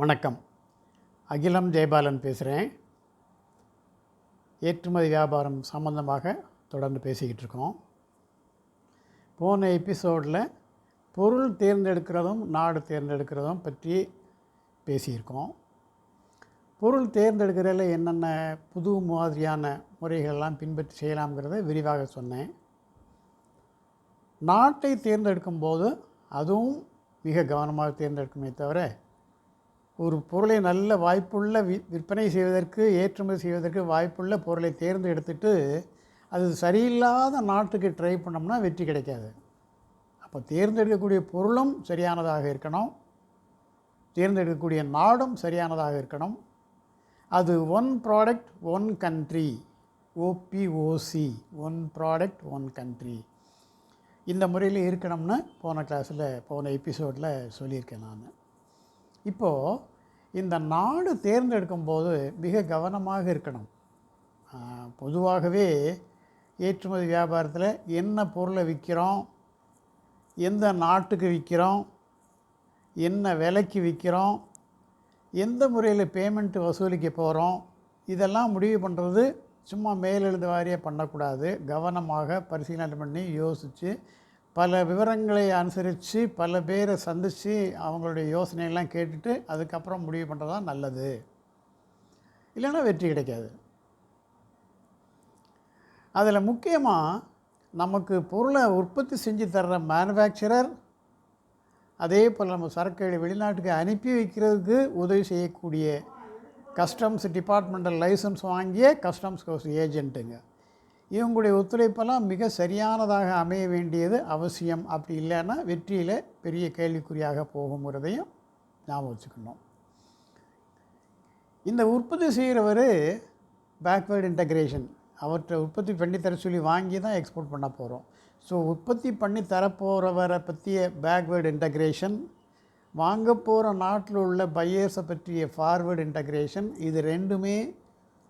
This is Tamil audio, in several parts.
வணக்கம். அகிலம் ஜெயபாலன் பேசுகிறேன் ஏற்றுமதி வியாபாரம் சம்பந்தமாக தொடர்ந்து பேசிக்கிட்டு இருக்கோம். போன எபிசோடில் பொருள் தேர்ந்தெடுக்கிறதும் நாடு தேர்ந்தெடுக்கிறதும் பற்றி பேசியிருக்கோம். பொருள் தேர்ந்தெடுக்கிறதில் என்னென்ன புது மாதிரியான முறைகள்லாம் பின்பற்றி செய்யலாம்ங்கிறத விரிவாக சொன்னேன். நாட்டை தேர்ந்தெடுக்கும் போது அதுவும் மிக கவனமாக தேர்ந்தெடுக்குமே தவிர ஒரு பொருளை நல்ல வாய்ப்புள்ள வி விற்பனை செய்வதற்கு ஏற்றுமதி செய்வதற்கு வாய்ப்புள்ள பொருளை தேர்ந்தெடுத்துட்டு அது சரியில்லாத நாட்டுக்கு ட்ரை பண்ணோம்னா வெற்றி கிடைக்காது. அப்போ தேர்ந்தெடுக்கக்கூடிய பொருளும் சரியானதாக இருக்கணும். தேர்ந்தெடுக்கக்கூடிய நாடும் சரியானதாக இருக்கணும். அது one product one country OPOC one product one country இந்த முறையில் இருக்கணும்னு போன கிளாஸில் போன எபிசோடில் சொல்லியிருக்கேன் நான். இப்போது இந்த நாடு தேர்ந்தெடுக்கும் போது மிக கவனமாக இருக்கணும். பொதுவாகவே ஏற்றுமதி வியாபாரத்தில் என்ன பொருளை விற்கிறோம் எந்த நாட்டுக்கு விற்கிறோம் என்ன விலைக்கு விற்கிறோம் எந்த முறையில் பேமெண்ட் வசூலிக்க போகிறோம் இதெல்லாம் முடிவு பண்ணுறது சும்மா மேலெழுந்து வாரியாக பண்ணக்கூடாது. கவனமாக பரிசீலனை பண்ணி யோசித்து பல விவரங்களை அனுசரித்து பல பேரை சந்தித்து அவங்களுடைய யோசனையெல்லாம் கேட்டுட்டு அதுக்கப்புறம் முடிவு பண்ணுறது தான் நல்லது. இல்லைன்னா வெற்றி கிடைக்காது. அதில் முக்கியமாக நமக்கு பொருளை உற்பத்தி செஞ்சு தர்ற மேனுஃபேக்சரர் அதே போல் நம்ம சரக்குகளை வெளிநாட்டுக்கு அனுப்பி வைக்கிறதுக்கு உதவி செய்யக்கூடிய கஸ்டம்ஸ் டிபார்ட்மெண்டல் லைசன்ஸ் வாங்கிய கஸ்டம்ஸ் கோர்ஸ் ஏஜென்ட்டுங்க இவங்களுடைய ஒத்துழைப்பெல்லாம் மிக சரியானதாக அமைய வேண்டியது அவசியம். அப்படி இல்லைன்னா வெற்றியில் பெரிய கேள்விக்குறியாக போகுங்கிறதையும் ஞாபகம் வச்சுக்கணும். இந்த உற்பத்தி செய்கிறவர் பேக்வேர்டு இன்டகிரேஷன் அவற்றை உற்பத்தி பண்ணி தர சொல்லி வாங்கி தான் எக்ஸ்போர்ட் பண்ண போகிறோம் ஸோ உற்பத்தி பண்ணி தரப்போகிறவரை பற்றிய பேக்வேர்டு இன்டகிரேஷன் வாங்க போகிற நாட்டில் உள்ள பையர்ஸை பற்றிய ஃபார்வேர்டு இன்டகிரேஷன் இது ரெண்டுமே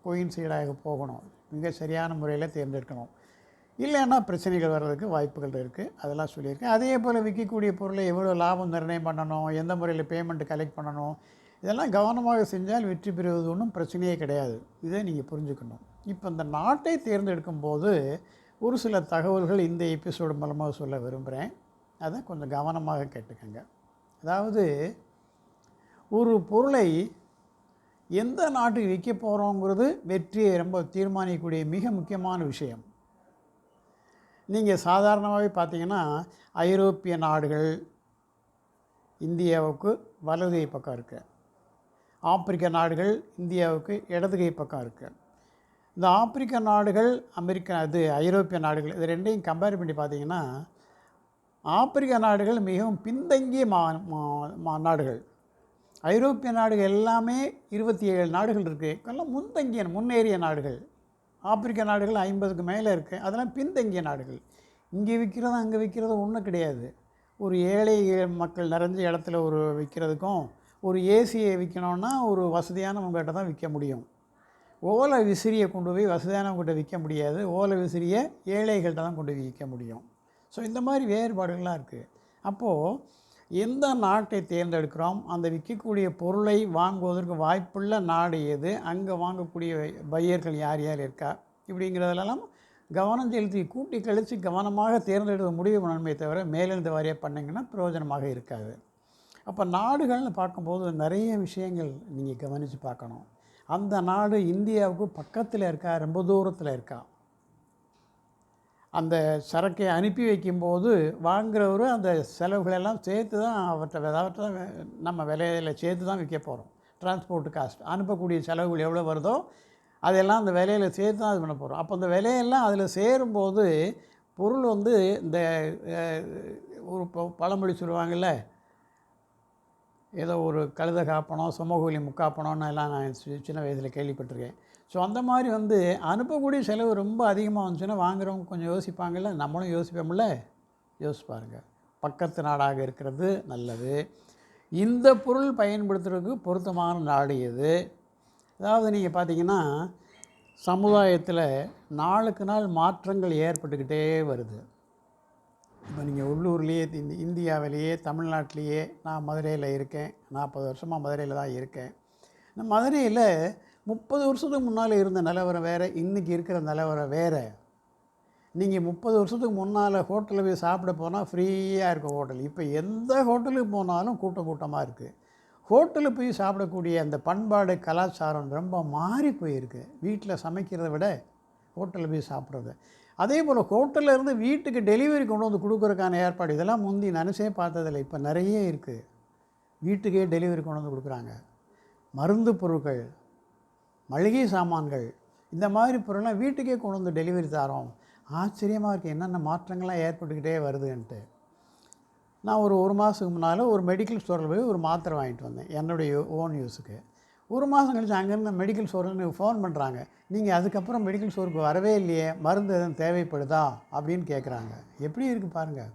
கோயின்சைடாக போகணும். மிக சரியான முறையில் தேர்ந்தெடுக்கணும். இல்லைன்னா பிரச்சனைகள் வர்றதுக்கு வாய்ப்புகள் இருக்குது அதெல்லாம் சொல்லியிருக்கேன். அதே போல் விற்கக்கூடிய பொருளை எவ்வளோ லாபம் நிர்ணயம் பண்ணணும்? எந்த முறையில் பேமெண்ட் கலெக்ட் பண்ணணும்? இதெல்லாம் கவனமாக செஞ்சால் வெற்றி பெறுவது ஒன்றும் பிரச்சனையே கிடையாது. இதை நீங்கள் புரிஞ்சுக்கணும். இப்போ இந்த நாட்டை தேர்ந்தெடுக்கும் போது ஒரு சில தகவல்கள் இந்த எபிசோடு மூலமாக சொல்ல விரும்புகிறேன் அதை கொஞ்சம் கவனமாக கேட்டுக்கோங்க. அதாவது ஒரு பொருளை எந்த நாட்டுக்கு விற்க போகிறோங்கிறது வெற்றியை ரொம்ப தீர்மானிக்கக்கூடிய மிக முக்கியமான விஷயம். நீங்கள் சாதாரணமாகவே பார்த்தீங்கன்னா ஐரோப்பிய நாடுகள் இந்தியாவுக்கு வலதுகை பக்கம் இருக்குது ஆப்பிரிக்க நாடுகள் இந்தியாவுக்கு இடதுகை பக்கம் இருக்குது இந்த ஆப்பிரிக்க நாடுகள் அமெரிக்க இது ஐரோப்பிய நாடுகள் இது ரெண்டையும் கம்பேர் பண்ணி பார்த்தீங்கன்னா ஆப்பிரிக்க நாடுகள் மிகவும் பின்தங்கிய மா மா- மா- நாடுகள். ஐரோப்பிய நாடுகள் எல்லாமே இருபத்தி ஏழு நாடுகள் இருக்குது எல்லாம் முன்தங்கிய முன்னேறிய நாடுகள். ஆப்பிரிக்க நாடுகள் ஐம்பதுக்கு மேலே இருக்குது அதெல்லாம் பின்தங்கிய நாடுகள். இங்கே விற்கிறது அங்கே விற்கிறது ஒன்றும் கிடையாது. ஒரு ஏழை மக்கள் நிறைஞ்ச இடத்துல ஒரு விற்கிறதுக்கும் ஒரு ஏசியை விற்கணுன்னா ஒரு வசதியானவங்ககிட்ட தான் விற்க முடியும். ஓலை விசிறியை கொண்டு போய் வசதியானவங்ககிட்ட விற்க முடியாது. ஓலை விசிறியை ஏழைகள்கிட்ட தான் கொண்டு போய் விற்க முடியும். ஸோ இந்த மாதிரி வேறுபாடுகள்லாம் இருக்குது அப்போது எந்த நாட்டை தேர்ந்தெடுக்கிறோம் அந்த விற்கக்கூடிய பொருளை வாங்குவதற்கு வாய்ப்புள்ள நாடு எது அங்கே வாங்கக்கூடிய பையர்கள் யார் யார் இருக்கா இப்படிங்கிறதுலலாம் கவனம் செலுத்தி கூட்டி கழித்து கவனமாக தேர்ந்தெடுக்க முடிவு பண்ணணுமே தவிர மேலெழுந்த வாரியாக பண்ணிங்கன்னா பிரயோஜனமாக இருக்காது. அப்போ நாடுகள்னு பார்க்கும்போது நிறைய விஷயங்கள் நீங்கள் கவனித்து பார்க்கணும். அந்த நாடு இந்தியாவுக்கு பக்கத்தில் இருக்கா ரொம்ப தூரத்தில் இருக்கா? அந்த சரக்கை அனுப்பி வைக்கும்போது வாங்குகிறவரும் அந்த செலவுகளெல்லாம் சேர்த்து தான் அவற்றை அவற்றை தான் நம்ம விலையில சேர்த்து தான் விற்க போகிறோம் டிரான்ஸ்போர்ட் காஸ்ட் அனுப்பக்கூடிய செலவுகள் எவ்வளோ வருதோ அதெல்லாம் அந்த விலையில் சேர்த்து தான் இது பண்ண போகிறோம் அப்போ அந்த விலையெல்லாம் அதில் சேரும்போது பொருள் வந்து இந்த ஒரு ப- பழமொழி சொல்லுவாங்கள்ல ஏதோ ஒரு கழுத காப்பணம் சுமகூலி முக்காப்பணம்னு எல்லாம் நான் சின்ன வயதில் கேள்விப்பட்டிருக்கேன். ஸோ அந்த மாதிரி வந்து அனுப்பக்கூடிய செலவு ரொம்ப அதிகமாக வந்துச்சுன்னா வாங்குறவங்க கொஞ்சம் யோசிப்பாங்கல்ல? நம்மளும் யோசிப்போம்ல? யோசிப்பாருங்க பக்கத்து நாடாக இருக்கிறது நல்லது. இந்த பொருள் பயன்படுத்துறதுக்கு பொருத்தமான நாடு எது? அதாவது நீங்கள் பார்த்தீங்கன்னா சமுதாயத்தில் நாளுக்கு நாள் மாற்றங்கள் ஏற்பட்டுக்கிட்டே வருது. இப்போ நீங்கள் உள்ளூர்லேயே இந்தியாவிலேயே தமிழ்நாட்டிலேயே நான் மதுரையில் இருக்கேன். நாற்பது வருஷமாக மதுரையில் தான் இருக்கேன். இந்த மதுரையில் முப்பது வருஷத்துக்கு முன்னால் இருந்த நிலவரம் வேறு இன்றைக்கி இருக்கிற நிலவரம் வேறு. நீங்கள் முப்பது வருஷத்துக்கு முன்னால் ஹோட்டலில் போய் சாப்பிட போனால் ஃப்ரீயாக இருக்கும் ஹோட்டல். இப்போ எந்த ஹோட்டலுக்கு போனாலும் கூட்டம் கூட்டமாக இருக்குது ஹோட்டலுக்கு போய் சாப்பிடக்கூடிய அந்த பண்பாடு கலாச்சாரம் ரொம்ப மாறி போயிருக்கு. வீட்டில் சமைக்கிறத விட ஹோட்டலில் போய் சாப்பிட்றது. அதே போல் ஹோட்டலில் இருந்து வீட்டுக்கு டெலிவரி கொண்டு வந்து கொடுக்குறதுக்கான ஏற்பாடு இதெல்லாம் முந்தி நினச்சே பார்த்ததில்ல. இப்போ நிறைய இருக்குது வீட்டுக்கே டெலிவரி கொண்டு வந்து கொடுக்குறாங்க. மருந்து பொருட்கள் மளிகை சாமான்கள் இந்த மாதிரி பொருள்லாம் வீட்டுக்கே கொண்டு வந்து டெலிவரி தரோம். ஆச்சரியமாக இருக்குது என்னென்ன மாற்றங்கள்லாம் ஏற்பட்டுக்கிட்டே வருதுன்ட்டு. நான் ஒரு ஒரு மாதத்துக்கு முன்னால் ஒரு மெடிக்கல் ஸ்டோரில் போய் ஒரு மாத்திரை வாங்கிட்டு வந்தேன். என்னுடைய ஓன் யூஸுக்கு ஒரு மாதம் கழிச்சு அங்கேருந்து மெடிக்கல் ஸ்டோரில் ஃபோன் பண்ணுறாங்க நீங்கள் அதுக்கப்புறம் மெடிக்கல் ஸ்டோருக்கு வரவே இல்லையே. மருந்து எதுவும் தேவைப்படுதா? அப்படின்னு கேட்குறாங்க எப்படி இருக்குது பாருங்கள்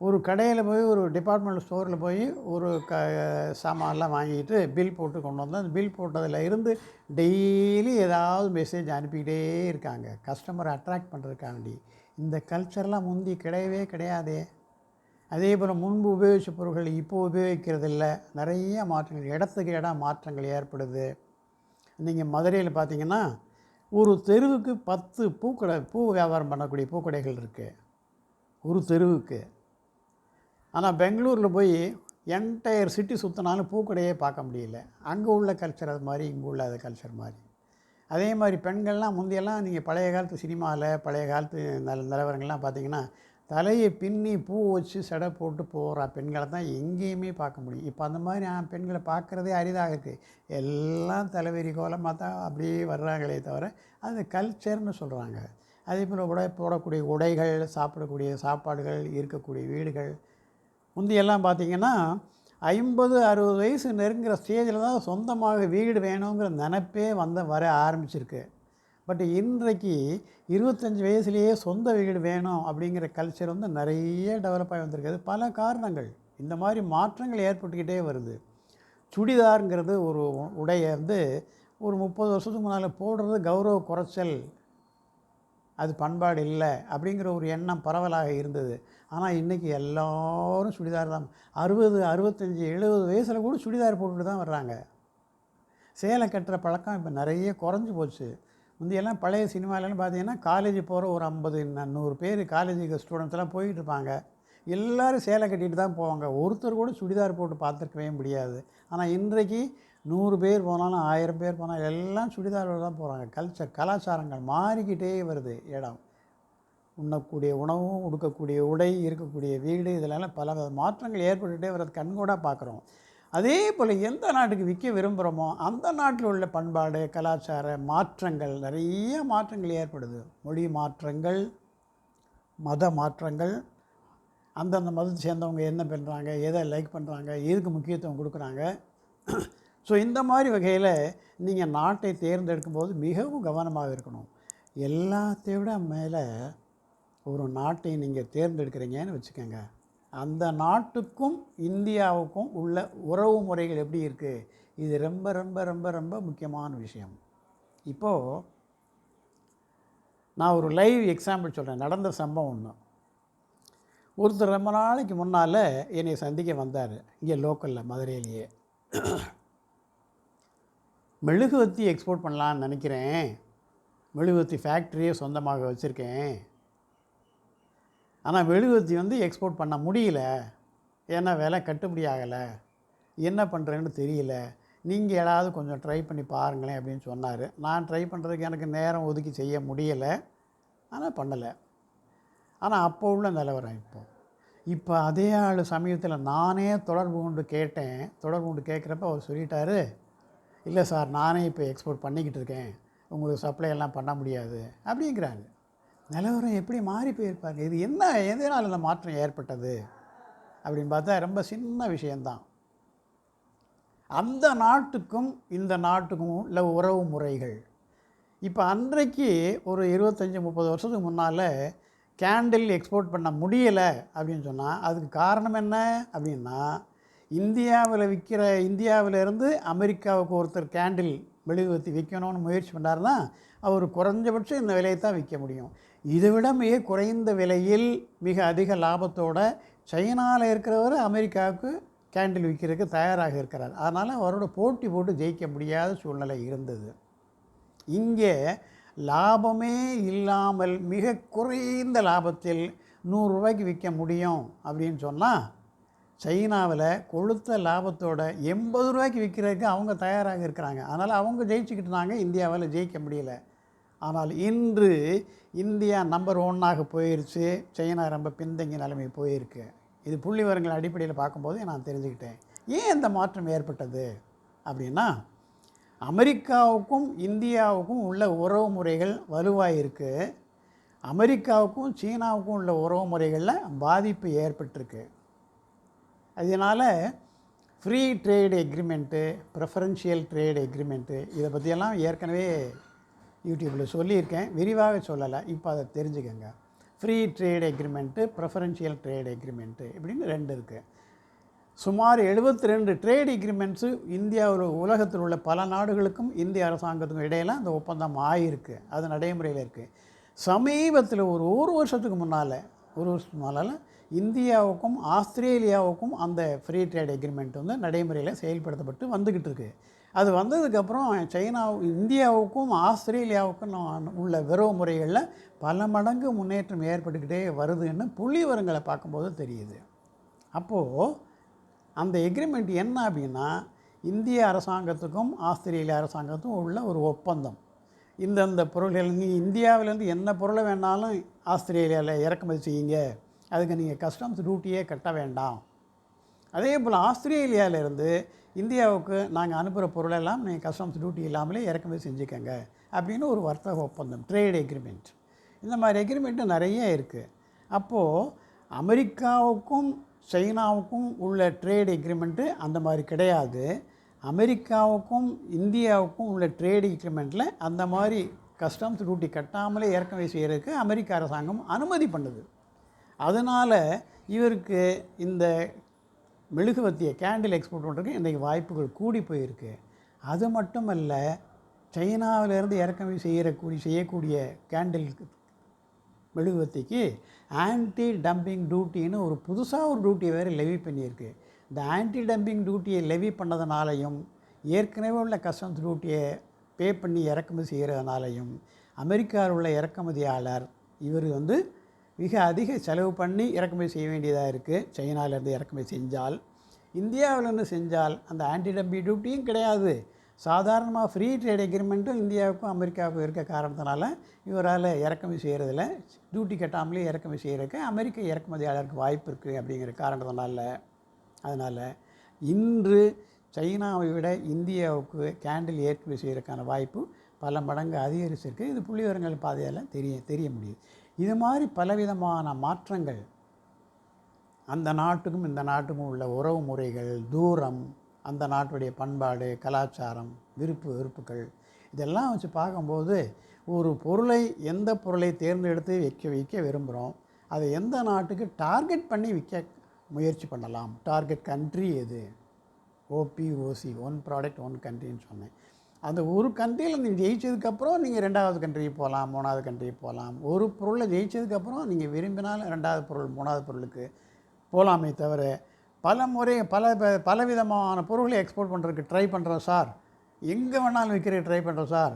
ஒரு கடையில் போய் ஒரு டிபார்ட்மெண்ட் ஸ்டோரில் போய் ஒரு க சாமான்லாம் வாங்கிட்டு பில் போட்டு கொண்டு வந்தோம். அந்த பில் போட்டதில் இருந்து டெய்லி ஏதாவது மெசேஜ் அனுப்பிக்கிட்டே இருக்காங்க. கஸ்டமரை அட்ராக்ட் பண்ணுறதுக்காண்டி இந்த கல்ச்சர்லாம் முந்தி கிடையவே கிடையாதே. அதே போல் முன்பு உபயோகித்த பொருட்கள் இப்போ உபயோகிக்கிறதில்ல. நிறைய மாற்றங்கள் இடத்துக்கு இடம் மாற்றங்கள் ஏற்படுது. நீங்கள் மதுரையில் பார்த்தீங்கன்னா ஒரு தெருவுக்கு பத்து பூக்கடை பூ வியாபாரம் பண்ணக்கூடிய பூக்கடைகள் இருக்குது ஒரு தெருவுக்கு. ஆனால் பெங்களூரில் போய் என்டையர் சிட்டி சுற்றினாலும் பூக்கடையே பார்க்க முடியல. அங்கே உள்ள கல்ச்சர் அது மாதிரி இங்கே உள்ள அது கல்ச்சர் மாதிரி. அதே மாதிரி பெண்கள்லாம் முந்தையெல்லாம் நீங்கள் பழைய காலத்து சினிமாவில் பழைய காலத்து நில நிலவரங்கள்லாம் பார்த்தீங்கன்னா தலையை பின்னி பூ வச்சு செடை போட்டு போகிற பெண்களை தான் எங்கேயுமே பார்க்க முடியும். இப்போ அந்த மாதிரி ஆ, பெண்களை பார்க்குறதே அரிதாக இருக்குது எல்லாம் தலைவரி கோலமாக தான் அப்படியே வர்றாங்களே தவிர அது கல்ச்சர்னு சொல்கிறாங்க அதே போல் உடை போடக்கூடிய உடைகள் சாப்பிடக்கூடிய சாப்பாடுகள் இருக்கக்கூடிய வீடுகள் முந்தியெல்லாம் பார்த்திங்கன்னா ஐம்பது அறுபது வயசு நெருங்கிற ஸ்டேஜில் தான் சொந்தமாக வீடு வேணுங்கிற நினப்பே வந்த வர ஆரம்பிச்சிருக்கு. பட் இன்றைக்கு இருபத்தஞ்சி வயசுலேயே சொந்த வீடு வேணும் அப்படிங்கிற கல்ச்சர் வந்து நிறைய டெவலப் ஆகி வந்திருக்குது. பல காரணங்கள். இந்த மாதிரி மாற்றங்கள் ஏற்பட்டுக்கிட்டே வருது. சுடிதாருங்கிறது ஒரு உடையை உடைய வந்து ஒரு முப்பது வருஷத்துக்கு முன்னால் போடுறது கௌரவ குறைச்சல். அது பண்பாடு இல்லை அப்படிங்கிற ஒரு எண்ணம் பரவலாக இருந்தது. ஆனால் இன்றைக்கி எல்லோரும் சுடிதார் தான். அறுபது அறுபத்தஞ்சி எழுபது வயசில் கூட சுடிதார் போட்டுட்டு தான் வர்றாங்க. சேலை கட்டுற பழக்கம் இப்போ நிறைய குறைஞ்சி போச்சு. முந்தையெல்லாம் பழைய சினிமாலெல்லாம் பார்த்தீங்கன்னா காலேஜ் போகிற ஒரு ஐம்பது நூறு பேர் காலேஜுக்கு ஸ்டூடெண்ட்ஸ்லாம் போயிட்டு இருப்பாங்க. எல்லோரும் சேலை கட்டிட்டு தான் போவாங்க. ஒருத்தர் கூட சுடிதார் போட்டு பார்த்துருக்கவே முடியாது. ஆனால் இன்றைக்கு நூறு பேர் போனாலும் ஆயிரம் பேர் போனாலும் எல்லாம் சுடிதாரோடு தான் போகிறாங்க கல்ச்சர் கலாச்சாரங்கள் மாறிக்கிட்டே வருது இடம். உண்ணக்கூடிய உணவும் உடுக்கக்கூடிய உடை இருக்கக்கூடிய வீடு இதெல்லாம் பல மாற்றங்கள் ஏற்பட்டுகிட்டே வர்றது கண்கூடாக பார்க்குறோம். அதே போல் எந்த நாட்டுக்கு விற்க விரும்புகிறோமோ அந்த நாட்டில் உள்ள பண்பாடு கலாச்சார மாற்றங்கள் நிறைய மாற்றங்கள் ஏற்படுது. மொழி மாற்றங்கள் மத மாற்றங்கள் அந்தந்த மதத்தை சேர்ந்தவங்க என்ன பண்ணுறாங்க எதை லைக் பண்ணுறாங்க எதுக்கு முக்கியத்துவம் கொடுக்குறாங்க. ஸோ இந்த மாதிரி வகையில் நீங்கள் நாட்டை தேர்ந்தெடுக்கும்போது மிகவும் கவனமாக இருக்கணும். எல்லாத்தையும் விட மேலே ஒரு நாட்டை நீங்கள் தேர்ந்தெடுக்கிறீங்கன்னு வச்சுக்கோங்க. அந்த நாட்டுக்கும் இந்தியாவுக்கும் உள்ள உறவு முறைகள் எப்படி இருக்குது இது ரொம்ப ரொம்ப ரொம்ப ரொம்ப முக்கியமான விஷயம். இப்போது நான் ஒரு லைவ் எக்ஸாம்பிள் சொல்கிறேன் நடந்த சம்பவம் ஒன்று ஒருத்தர் ரொம்ப நாளைக்கு முன்னால் என்னை சந்திக்க வந்தார். இங்கே லோக்கலில் மதுரையிலேயே. மெழுகுவத்தி எக்ஸ்போர்ட் பண்ணலான்னு நினைக்கிறேன். மெழுகுவத்தி ஃபேக்ட்ரியே சொந்தமாக வச்சுருக்கேன். ஆனால் மெழுகுவத்தி வந்து எக்ஸ்போர்ட் பண்ண முடியல. ஏன்னா விலை கட்டுப்படி ஆகலை. என்ன பண்ணுறேன்னு தெரியல. நீங்கள் ஏதாவது கொஞ்சம் ட்ரை பண்ணி பாருங்களேன் அப்படின்னு சொன்னார். நான் ட்ரை பண்ணுறதுக்கு எனக்கு நேரம் ஒதுக்கி செய்ய முடியலை. ஆனால் பண்ணலை. ஆனால் அப்போ உள்ள நிலவரம் இப்போ. இப்போ அதே ஆள் சமயத்தில் நானே தொடர்பு கொண்டு கேட்டேன். தொடர்பு கொண்டு கேட்குறப்ப அவர் சொல்லிட்டாரு இல்லை சார் நானே இப்போ எக்ஸ்போர்ட் பண்ணிக்கிட்டு இருக்கேன். உங்களுக்கு சப்ளை எல்லாம் பண்ண முடியாது. அப்படிங்கிறாரு. நிலவரம் எப்படி மாறி போயிருப்பாங்க இது என்ன எதனால் இந்த மாற்றம் ஏற்பட்டது? அப்படின்னு பார்த்தா ரொம்ப சின்ன விஷயந்தான். அந்த நாட்டுக்கும் இந்த நாட்டுக்கும் உள்ள உறவு முறைகள். இப்போ அன்றைக்கு ஒரு இருபத்தஞ்சி முப்பது வருஷத்துக்கு முன்னால் கேண்டில் எக்ஸ்போர்ட் பண்ண முடியலை அப்படின்னு சொன்னால் அதுக்கு காரணம் என்ன அப்படின்னா இந்தியாவில் விற்கிற இந்தியாவிலேருந்து அமெரிக்காவுக்கு ஒருத்தர் கேண்டில் மெழுகுவத்தி விற்கணும்னு முயற்சி பண்ணாருன்னா அவர் குறைஞ்சபட்சம் இந்த விலையை தான் விற்க முடியும். இதை விட மிக குறைந்த விலையில் மிக அதிக லாபத்தோட சைனாவில் இருக்கிறவர் அமெரிக்காவுக்கு கேண்டில் விற்கிறதுக்கு தயாராக இருக்கிறார். அதனால் அவரோட போட்டி போட்டு ஜெயிக்க முடியாத சூழ்நிலை இருந்தது. இங்கே லாபமே இல்லாமல் மிக குறைந்த லாபத்தில் நூறுரூவாய்க்கு விற்க முடியும் அப்படின்னு சொன்னால் சைனாவில் கொளுத்த லாபத்தோட எண்பது ரூபாய்க்கு விற்கிறதுக்கு அவங்க தயாராக இருக்கிறாங்க. அதனால் அவங்க ஜெயிச்சுக்கிட்டு இருந்தாங்க. இந்தியாவில் ஜெயிக்க முடியல. ஆனால் இன்று இந்தியா நம்பர் ஒன்னாக போயிருச்சு. சைனா ரொம்ப பின்தங்கிய நிலைமை போயிருக்கு. இது புள்ளி விவரங்கள் அடிப்படையில் பார்க்கும்போது நான் தெரிஞ்சுக்கிட்டேன். ஏன் இந்த மாற்றம் ஏற்பட்டது? அப்படின்னா அமெரிக்காவுக்கும் இந்தியாவுக்கும் உள்ள உறவு முறைகள் வலுவாக இருக்குது அமெரிக்காவுக்கும் சீனாவுக்கும் உள்ள உறவு முறைகளில் பாதிப்பு ஏற்பட்டிருக்கு. அதனால் free trade agreement preferential trade agreement இதை பற்றியெல்லாம் ஏற்கனவே யூடியூப்பில் சொல்லியிருக்கேன். விரிவாக சொல்லலை. இப்போ அதை தெரிஞ்சுக்கங்க. Free trade agreement preferential trade agreement இப்படின்னு ரெண்டு இருக்குது சுமார் 72 ரெண்டு ட்ரேட் எக்ரிமெண்ட்ஸு இந்தியாவில் உலகத்தில் உள்ள பல நாடுகளுக்கும் இந்திய அரசாங்கத்துக்கும் இடையில அந்த ஒப்பந்தம் ஆகிருக்கு அது நடைமுறையில் இருக்குது சமீபத்தில் ஒரு ஒரு வருஷத்துக்கு முன்னால் ஒரு வருஷத்துக்கு முன்னால் இந்தியாவுக்கும் ஆஸ்திரேலியாவுக்கும் அந்த ஃப்ரீ ட்ரேட் எக்ரிமெண்ட் வந்து நடைமுறையில் செயல்படுத்தப்பட்டு வந்துக்கிட்டு இருக்கு. அது வந்ததுக்கப்புறம் சைனா இந்தியாவுக்கும் ஆஸ்திரேலியாவுக்கும் நான் உள்ள விரவு முறைகளில் பல மடங்கு முன்னேற்றம் ஏற்பட்டுக்கிட்டே வருதுன்னு புள்ளி விவரங்களை பார்க்கும்போது தெரியுது. அப்போது அந்த எக்ரிமெண்ட் என்ன அப்படின்னா இந்திய அரசாங்கத்துக்கும் ஆஸ்திரேலிய அரசாங்கத்துக்கும் உள்ள ஒரு ஒப்பந்தம். இந்தந்த பொருள்கள் நீ இந்தியாவிலேருந்து என்ன பொருளை வேணாலும் ஆஸ்திரேலியாவில் இறக்குமதி செய்யுங்க. அதுக்கு நீங்கள் கஸ்டம்ஸ் டியூட்டியே கட்ட வேண்டாம். அதே போல் ஆஸ்திரேலியாவிலேருந்து இந்தியாவுக்கு நாங்கள் அனுப்புகிற பொருளெல்லாம் நீங்கள் கஸ்டம்ஸ் டியூட்டி இல்லாமலே இறக்குமதி செஞ்சுக்கோங்க அப்படின்னு ஒரு வர்த்தக ஒப்பந்தம் ட்ரேட் எக்ரிமெண்ட் இந்த மாதிரி எக்ரிமெண்ட்டு நிறைய இருக்குது அப்போது அமெரிக்காவுக்கும் சைனாவுக்கும் உள்ள ட்ரேட் எக்ரிமெண்ட்டு அந்த மாதிரி கிடையாது. அமெரிக்காவுக்கும் இந்தியாவுக்கும் உள்ள ட்ரேட் எக்ரிமெண்ட்டில் அந்த மாதிரி கஸ்டம்ஸ் டியூட்டி கட்டாமலே இறக்குமதி செய்கிறதுக்கு அமெரிக்க அரசாங்கம் அனுமதி பண்ணுது. அதனால் இவருக்கு இந்த மெழுகுவத்தியை கேண்டில் எக்ஸ்போர்ட் பண்ணுறதுக்கு இன்றைக்கி வாய்ப்புகள் கூடி போயிருக்கு. அது மட்டுமல்ல சைனாவிலேருந்து இறக்குமதி செய்யக்கூடிய கூடி செய்யக்கூடிய கேண்டில் மெழுகுவத்திக்கு ஆன்டி டம்பிங் டியூட்டின்னு ஒரு புதுசாக ஒரு டியூட்டியை வேறு லெவி பண்ணியிருக்கு. இந்த ஆன்டி டம்பிங் டியூட்டியை லெவி பண்ணதுனாலையும் ஏற்கனவே உள்ள கஸ்டம்ஸ் டியூட்டியை பே பண்ணி இறக்குமதி செய்கிறதுனாலையும் அமெரிக்காவில் உள்ள இறக்குமதியாளர் இவர் வந்து மிக அதிக செலவு பண்ணி இறக்குமதி செய்ய வேண்டியதாக இருக்குது சைனாவிலேருந்து இறக்குமதி செஞ்சால் இந்தியாவிலேருந்து செஞ்சால் அந்த ஆன்டி டம்பி டியூட்டியும் கிடையாது. சாதாரணமாக ஃப்ரீ ட்ரேட் எக்ரிமெண்ட்டும் இந்தியாவுக்கும் அமெரிக்காவுக்கும் இருக்க காரணத்தினால இவரால் இறக்குமதி செய்கிறதுல டியூட்டி கட்டாமலே இறக்குமதி செய்கிறதுக்கு அமெரிக்க இறக்குமதியாளருக்கு வாய்ப்பு இருக்குது அப்படிங்கிற காரணத்தினால அதனால் இன்று சைனாவை விட இந்தியாவுக்கு கேண்டில் ஏற்றுமதி செய்கிறதுக்கான வாய்ப்பு பல மடங்கு அதிகரிச்சிருக்கு. இது புள்ளிவிவரங்கள் பாதையால் தெரிய தெரிய முடியுது. இது மாதிரி பலவிதமான மாற்றங்கள் அந்த நாட்டுக்கும் இந்த நாட்டுக்கும் உள்ள உறவு முறைகள் தூரம் அந்த நாட்டுடைய பண்பாடு கலாச்சாரம் விருப்பு வெறுப்புகள் இதெல்லாம் வச்சு பார்க்கும்போது ஒரு பொருளை எந்த பொருளை தேர்ந்தெடுத்து விற்க விற்க விரும்புகிறோம் அதை எந்த நாட்டுக்கு டார்கெட் பண்ணி விற்க முயற்சி பண்ணலாம்? டார்கெட் கண்ட்ரி எது? ஓபிஓசி ஒன் ப்ராடக்ட் ஒன் கண்ட்ரின்னு சொன்னேன். அந்த ஒரு கண்ட்ரியில் நீங்கள் ஜெயிச்சதுக்கப்புறம் நீங்கள் ரெண்டாவது கண்ட்ரிக்கு போகலாம் மூணாவது கண்ட்ரிக்கு போகலாம். ஒரு பொருளை ஜெயிச்சதுக்கப்புறம் நீங்கள் விரும்பினாலும் ரெண்டாவது பொருள் மூணாவது பொருளுக்கு போகலாமே தவிர பல முறை பல ப- பலவிதமான பொருளை எக்ஸ்போர்ட் பண்ணுறதுக்கு ட்ரை பண்ணுறோம் சார். எங்கே வேணாலும் விற்கிற ட்ரை பண்ணுறோம் சார்.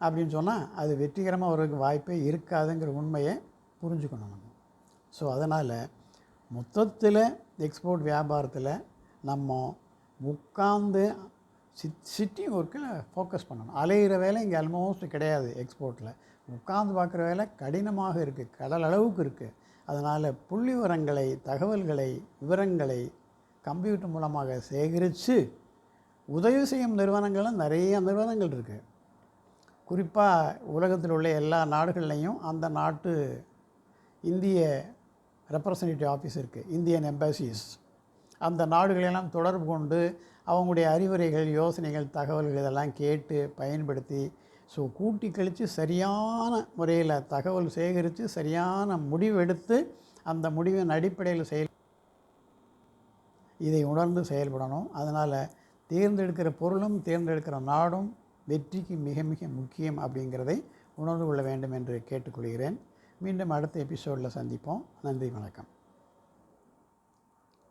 அப்படின்னு சொன்னால் அது வெற்றிகரமாக வர்றதுக்கு வாய்ப்பே இருக்காதுங்கிற உண்மையை புரிஞ்சுக்கணும் நம்ம. ஸோ அதனால் மொத்தத்தில் எக்ஸ்போர்ட் வியாபாரத்தில் நம்ம உட்காந்து சிட் சிட்டிங் ஒர்க்கில் ஃபோக்கஸ் பண்ணணும். அலையிற வேலை இங்கே ஆல்மோஸ்ட் கிடையாது எக்ஸ்போர்ட்டில் உட்காந்து பார்க்குற வேலை கடினமாக இருக்குது கடல் அளவுக்கு இருக்குது அதனால் புள்ளி விவரங்களை தகவல்களை விவரங்களை கம்ப்யூட்டர் மூலமாக சேகரித்து உதவி செய்யும் நிறுவனங்களும் நிறைய நிறுவனங்கள் இருக்குது குறிப்பாக உலகத்தில் உள்ள எல்லா நாடுகள்லையும் அந்த நாட்டு இந்திய ரெப்ரசன்டேட்டிவ் ஆஃபீஸ் இருக்குது இந்தியன் எம்பசிஸ் அந்த நாடுகளெல்லாம் தொடர்பு கொண்டு அவங்களுடைய அறிவுரைகள் யோசனைகள் தகவல்கள் இதெல்லாம் கேட்டு பயன்படுத்தி ஸோ கூட்டி கழித்து சரியான முறையில் தகவல் சேகரித்து சரியான முடிவெடுத்து அந்த முடிவின் அடிப்படையில் செயல் இதை உணர்ந்து செயல்படணும். அதனால் தேர்ந்தெடுக்கிற பொருளும் தேர்ந்தெடுக்கிற நாடும் வெற்றிக்கு மிக மிக முக்கியம் அப்படிங்கிறதை உணர்ந்து கொள்ள வேண்டும் என்று கேட்டுக்கொள்கிறேன். மீண்டும் அடுத்த எபிசோடில் சந்திப்போம். நன்றி வணக்கம்.